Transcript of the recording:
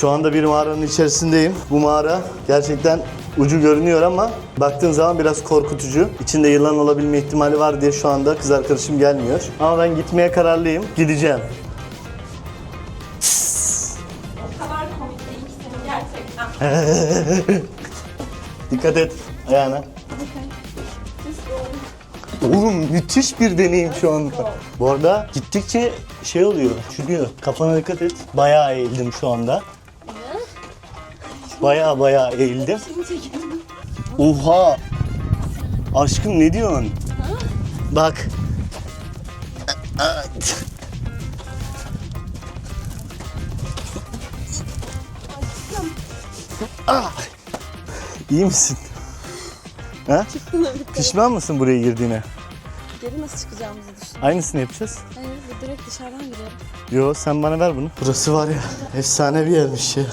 Şu anda bir mağaranın içerisindeyim. Bu mağara gerçekten ucu görünüyor ama baktığın zaman biraz korkutucu. İçinde yılan olabilme ihtimali var diye şu anda kız arkadaşım gelmiyor. Ama ben gitmeye kararlıyım. Gideceğim. O kadar komik değil ki senin gerçekten. Dikkat et ayağına. Oğlum müthiş bir deneyim şu anda. Bu arada gittikçe şey oluyor, çürüyor. Kafana dikkat et. Bayağı eğildim şu anda. Bayağı bayağı eğildim. Oha! Aşkım ne diyorsun? Bak. Ah! İyi misin? Ha? Pişman mısın buraya girdiğine? Geri nasıl çıkacağımızı düşün. Aynısını yapacağız. Hayır, direkt dışarıdan gidiyorum. Yo sen bana ver bunu. Burası var ya efsane bir yermiş ya.